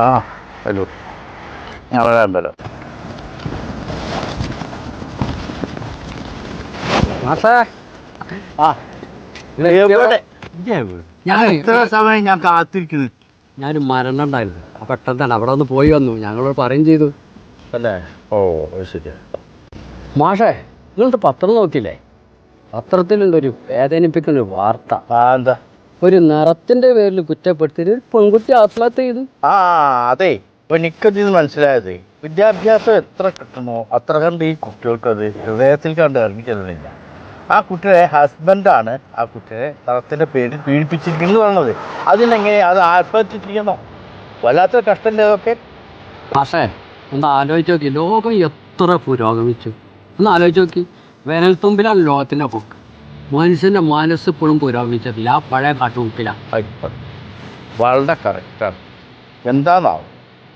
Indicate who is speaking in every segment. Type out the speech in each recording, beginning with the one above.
Speaker 1: ആ വരൂ. ഞാൻ വരാൻ വരാം.
Speaker 2: മാഷേ
Speaker 1: ആ. എവിടെ
Speaker 2: ഞാൻ
Speaker 1: എത്ര സമയം ഞാൻ കാത്തിരിക്കുന്നു.
Speaker 2: ഞാനൊരു മരണം ഉണ്ടായിരുന്നു. പെട്ടെന്ന് പെട്ടെന്നാണ് അവിടെ ഒന്ന് പോയി വന്നു. ഞങ്ങളോട് പറയും ചെയ്തു.
Speaker 1: അല്ലേ? ഓ ശരി
Speaker 2: മാഷേ നിങ്ങളുടെ പത്രം നോക്കിയില്ലേ? പത്രത്തിലുള്ളൊരു ഒരു വേദനിപ്പിക്കുന്ന ഒരു വാർത്ത.
Speaker 1: ആ എന്താ?
Speaker 2: ഒരു നിറത്തിന്റെ പേരിൽ കുറ്റപ്പെടുത്തിയിട്ട് ഒരു പെൺകുട്ടി ആത്മഹത്യ ചെയ്തു.
Speaker 1: ആ അതെ. ഇപ്പൊ എനിക്കതിന്ന് മനസ്സിലായത്. വിദ്യാഭ്യാസം എത്ര കിട്ടണോ അത്ര കണ്ട് ഈ കുട്ടികൾക്ക് അത് ഹൃദയത്തിൽ കണ്ട് ഇറങ്ങി ചെല്ലുന്നില്ല ആ കുട്ടിയുടെ ഹസ്ബൻഡാണ് ആ കുട്ടിയെ നിറത്തിന്റെ പേരിൽ പീഡിപ്പിച്ചിരിക്കുന്നത് പറഞ്ഞത്. അതിനെങ്ങനെ അത് ആത്മഹത്യ ചെയ്യണോ വല്ലാത്ത കഷ്ടം അതൊക്കെ?
Speaker 2: പക്ഷേ ഒന്ന് ആലോചിച്ച് നോക്കി. ലോകം എത്ര പുരോഗമിച്ചു. ഒന്ന് ആലോചിച്ച് നോക്കി. വേനൽത്തുമ്പിലാണ് ലോകത്തിന്റെ പോക്ക്. മനുഷ്യന്റെ മനസ്സ് ഇപ്പോഴും പുരോഗമിച്ചിട്ടില്ല. ആ പഴയ കാട്ടുമുട്ടിലാണ്
Speaker 1: ആയിക്കോട്ടെ. വളരെ കറക്റ്റാണ് എന്താണാവും?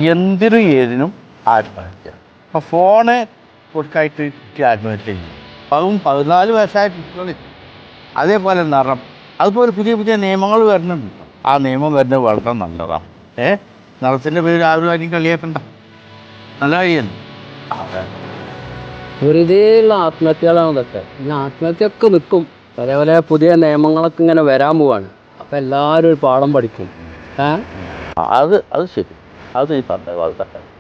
Speaker 1: എന്തിനും ഏതിനും ആത്മഹത്യ. അപ്പോൾ ഫോണ് കൊടുക്കായിട്ട് ആത്മഹത്യ ചെയ്യും അതും പതിനാല് വയസ്സായ കുട്ടികൾ അതേപോലെ നിറം. അതുപോലെ പുതിയ പുതിയ നിയമങ്ങൾ വരുന്നുണ്ട്. ആ നിയമം വരുന്നത് വളരെ നല്ലതാണ്. ഏ? നിറത്തിന്റെ പേര് ആരും ആരും കളിയാക്കണ്ട. നല്ല കഴിയുന്നു വെറുതെയുള്ള
Speaker 2: വെറുതെ ഉള്ള ആത്മഹത്യകളാണ് ഇതൊക്കെ ഇനി ആത്മഹത്യയൊക്കെ നിൽക്കും. അതേപോലെ പുതിയ നിയമങ്ങളൊക്കെ ഇങ്ങനെ വരാൻ പോവാണ്. അപ്പോൾ എല്ലാവരും ഒരു പാഠം പഠിക്കും.
Speaker 1: അത് അത് ശരി. അത് ഈ പറഞ്ഞത് വളരെ